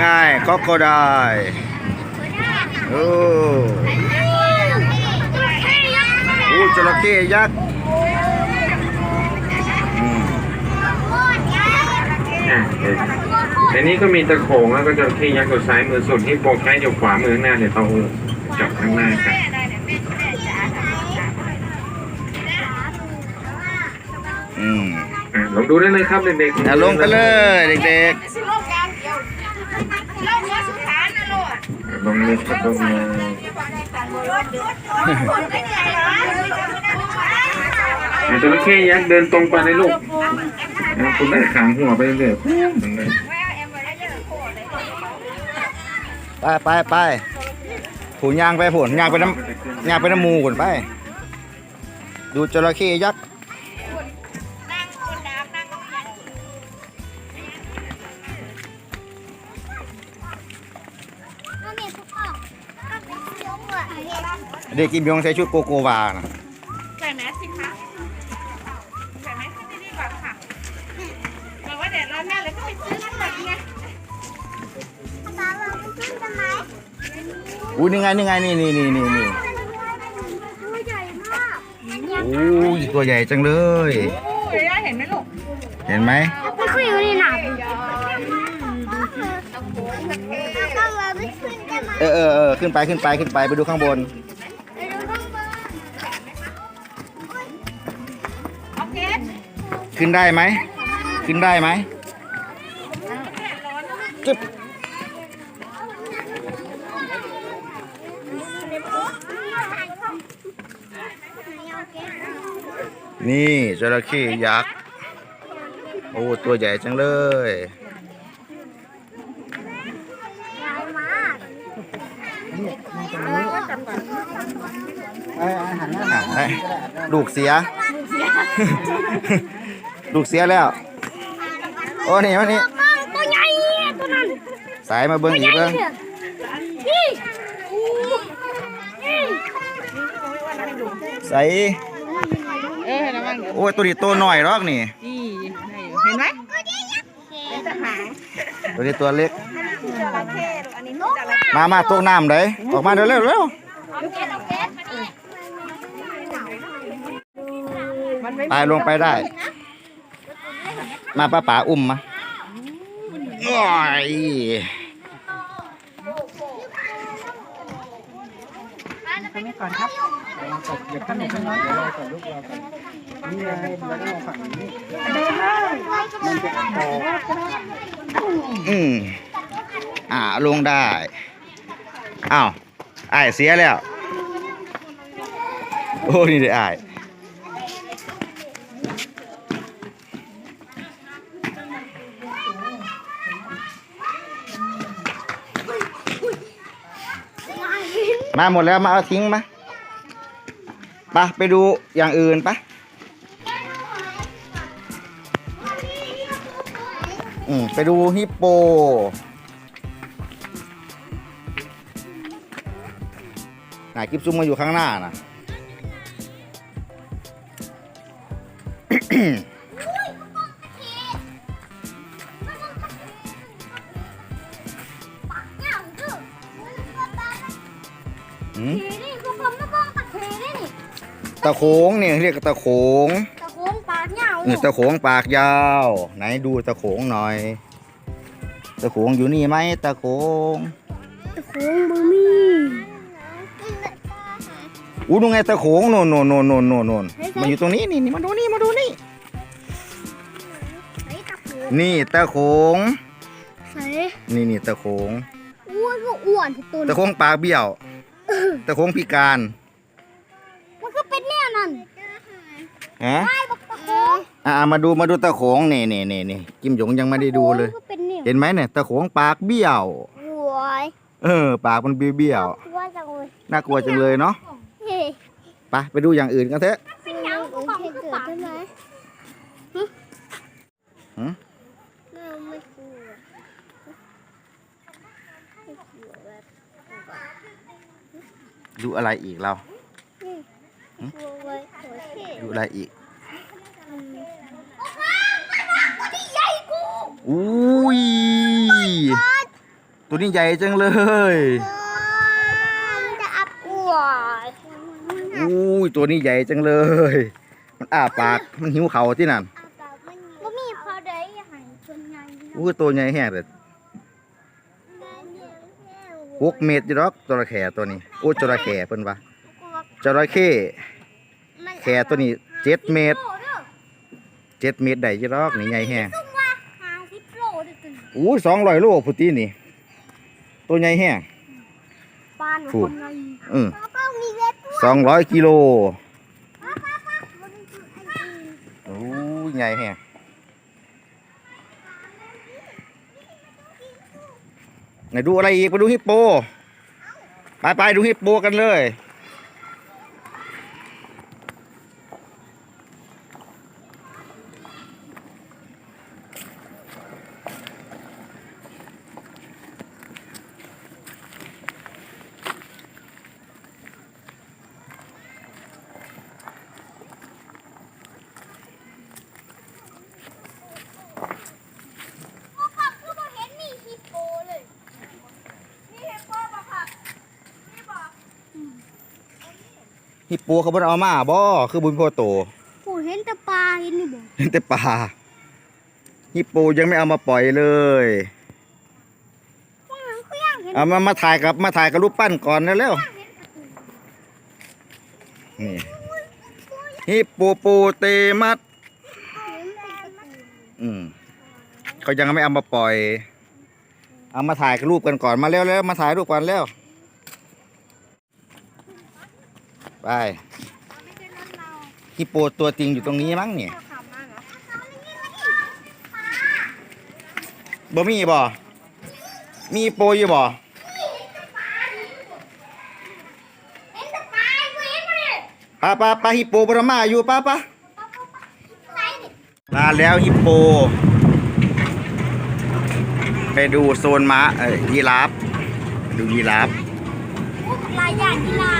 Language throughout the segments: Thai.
ไงคอกโคไดโอ้โอ้จระเข้ยักษ์อืมอะเดี๋ยวในนี้ก็มีตะโขงแล้วก็จระเข้ยักษ์อยู่ซ้ายมือส่วนที่โปรแกรมอยู่ขวามือข้างหน้าเดี๋ยวเราจับข้างหน้ากันอืมอะลองดูได้เลยครับเด็กๆอะลงไปเลยเด็กสิ ดอะลงเลยครับลงเลยคนไม่ใหญ่หรออะจระเข้ยักษ์เดินตรงไปในลูกคุณได้ขางหัวไปเรื่อยไปไปไปผูยางไปผุนยางไปน้ำยางไปน้ำมูก่อนไป ดูจระเข้ยักษ์ เด็กกิมยองใส่ชุดโกโกวานะใส่แมสสิคะใส่แมสให้ดีๆก่อนค่ะบอกว่าเดี๋ยวเราแม่เลยก็ไปซื้อน้ำหนักไงตาเราไปซื้อกันไหมอุ้ยนี่ไงนี่ไงนี่นี่นี่นี่นี่ตัวใหญ่มากอุ้ยตัวใหญ่จังเลย โอ้ยเห็นไหมลูก เห็นไหมไม่คุย เออเออเออขึ้นไปขึ้นไปขึ้นไปไปดูข้างบน ไปดูข้างบนโอเคขึ้นได้ไหม ขึ้นได้ไหมจึ๊บนี่จระเข้ยักษ์ โอ้ ตัวใหญ่จังเลย อะลูกเสีย ลูกเสียแล้ว โอ้นี่วันนี้ตัวใหญ่ตัวนั้นสายมาเบิ้งอีกเบิ้งนี่ใส่เออระวังโอ้ยตัวนี้ตัวหน่อยหรอกนี่นี่เห็นไหมเป็นทหารตัวนี้ตัวเล็กจระเข้อันนี้นกนะมามาตกน้ำเลยออกมาเร็วเร็ว ไม่ตายลงไปได้ มาป้าป๋าอุ้มมาโอ้ยไม่ก่อนครับอืมอ่าลงได้อ้าวไอ้ายเสียแล้ว โอ้นี่เด้ไอ้ มาหมดแล้วมาเอาทิ้งมาไปไปดูอย่างอื่นปะอืมไปดูฮิปโป ไหนคลิปซุ่มมาอยู่ข้างหน้านะ ตะโขงเนี่ยเรียกตะโขงตะโค้งปากเหงาเออตะโขงปากยาว ไหนดูตะโขงหน่อย ตะโขงอยู่นี่ไหมตะโขงตะโค้งบะมี่อู้ดูไงตะโขงโน่นโน่นโน่นโน่นโน่นโน่นมาอยู่ตรงนี้นี่นี่มาดูนี่มาดูนี่ใส่ตะโค้งนี่ตะโขงใส่นี่นี่ตะโขงอ้วนก็อ้วนที่ตัวตะโขงปากเบี้ยว ตะโขงพิการ มันก็เป็นเนี่ยนั่น ฮะไอ้บักตะโค้งอ่ามาดูมาดูตะโขงนี่นี่นี่นี่กิมหยงยังไม่ได้ดูเลยมันก็เป็นเนี่ยเห็นไหมเนี่ยตะโขงปากเบี้ยวโอ้ยเออ ปากมันเบี้ยวกลัวจังเลยๆน่ากลัวจังเลยเนาะเฮ้ยไปไปดูอย่างอื่นกันเถอะเป็นยังกระป๋องกระป๋องใช่ไหมหืมไม่ไม่กลัวไม่กลัวแบบดูอะไรอีกเรากลัวไว้โอเคดูอะไรอีกที่ใหญ่กูอุ้ยตัวนี้ใหญ่จังเลยจะอับอ้วอุ้ยตัวนี้ใหญ่จังเลย มันอ้าปาก มันหิวเขาที่นั่นก็มีพอได้หันจนไงอุ้ยตัวใหญ่แห้งเลยหกเมตรอยู่ดอกจระเข้ตัวนี้โอ้จระเข้เพิ่นว่าจระเข้ แค่ตัวนี้เจ็ดเมตรเจ็ดเมตรได้อยู่ดอกนี่ใหญ่แห้งห้าสิบโลได้ตึงอุ้ยสองร้อยโลพุตีนี่ ตัวใหญ่แห้งปานพูดไงอืมป้าป้ามีเล็บสองร้อยกิโลป้าป้าป้ามันคือไอ้นี่โอ้ยใหญ่แห้งไหนดูอะไรอีกไปดูฮิปโป ไปไปดูฮิปโปกันเลย ป้าป้าคือบ่เห็นมีฮิปโปเลยนี่ฮิปโปป่ะค่ะนี่ป่ะ ฮิปโปเขาบ่ได้เอามาบ่คือบุญพ่อโตผู้เห็นแต่ปลาเห็นนี่บ่เห็นแต่ปลาฮิปโปยังไม่เอามาปล่อยเลยป้าก็ยังเห็นเอามามาถ่ายกับมาถ่ายกับรูปปั้นก่อนนะเร็วนี่ฮิปโปโปเตมัสอืมเขายังไม่เอามาปล่อย เอามาถ่ายกับรูปกันก่อนมาเร็วแล้วมาถ่ายรูปก่อนเร็ว ไปฮิปโปตัวจริงอยู่ตรงนี้มั้งเนี่ยบ่มีบ่ มีโปอยู่บ่เห็นแต่ปลากูเห็นบ่เนี่ยป้าป้าป้าฮิปโปปรมาอยู่ป้าป้าไหนนี่มาแล้วฮิปโป ไปดูโซนม้าเอ้ยยีราฟดูยีราฟลายอย่างที่ลาว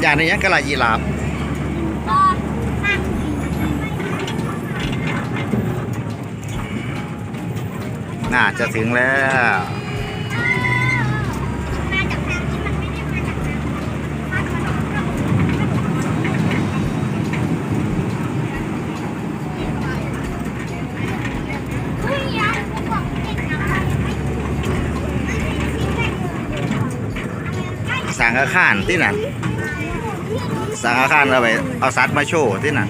อย่างนี้กระไรยีราฟน่าจะถึงแล้วสังฆข้านที่ไหน สังฆทานั่นสั่งอาคารเอาไปเอาสัตว์มาโชว์ที่นั่น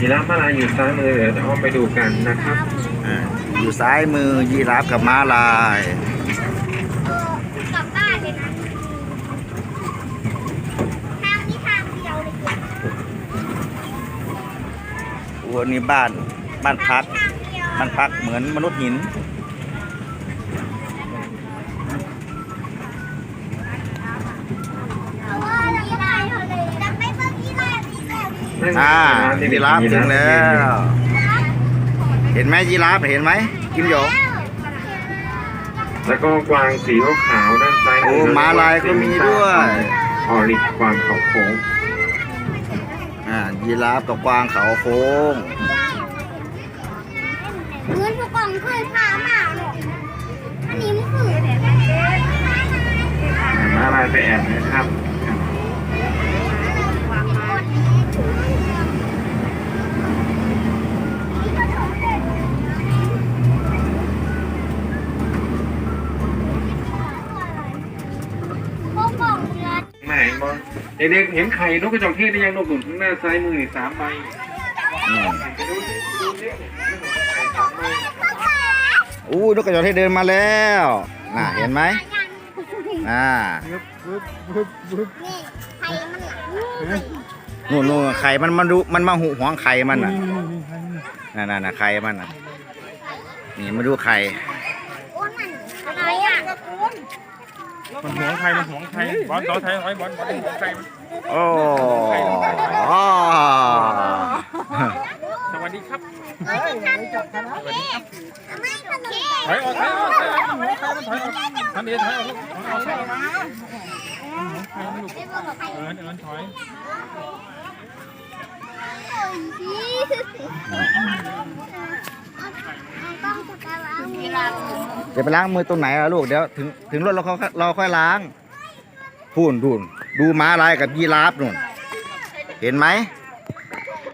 ยีราฟมาลายอยู่ซ้ายมือเดี๋ยวจะอ้อมไปดูกันนะครับอ่าอยู่ซ้ายมือยีราฟกับม้าลาย กลับบ้านเลยนะทางนี้ทางเดียวเลยจ้ะโอ้นี่บ้านบ้านพักทางเดียวบ้านพักเหมือนมนุษย์หิน เพราะว่าเราไม่ได้เขาเลยจะไม่เบิ่งอีไลน์อีแล้วนี่ อ่ายีราฟถึงแล้ว เห็นไหมยีราฟเห็นไหมกิมโยงแล้วก็กวางสีขาวๆด้านซ้ายโอ้ม้าลายก็มีด้วยออริกกวางเขาโค้งอ่ายีราฟกับกวางเขาโค้งเงินผู้กองเคยพามาหรอกอันนี้มันคือม้าลายไปแอบนะครับ เด็กๆเห็นไข่นกกระจอกเทศได้ยังนกหนุนข้างหน้าซ้ายมือนี่สามใบอืมไปดูสิดูสิไข่สามใบอู้นกกระจอกเทศเดินมาแล้วน่ะเห็นไหมอ่านี่ใครมันหลังนู่นนู่นไข่มันมันดูมันมาหุหวงไข่มันน่ะนั่นน่ะน่ะไข่มันน่ะนี่มาดูไข่ อ้วนนั่นอะไรอะ มันห่วงใครมันห่วงใครบอลต่อไทยไว้บอลบอลห่วงใครมันโอ้สวัสดีครับเฮ้ยไม่จับกันนะถอยออกถอยออกถอยออกถอยออกถอยออกทันทีถอยออกลูกถอยออกถอยออกมาถอยออกลูกเอิญเอิญถอย จะไปล้างมือตรงไหนล่ะลูกเดี๋ยวถึงถึงรถเราเราค่อยล้างพูนดูนดูม้าลายกับยีราฟนู่น เห็นไหม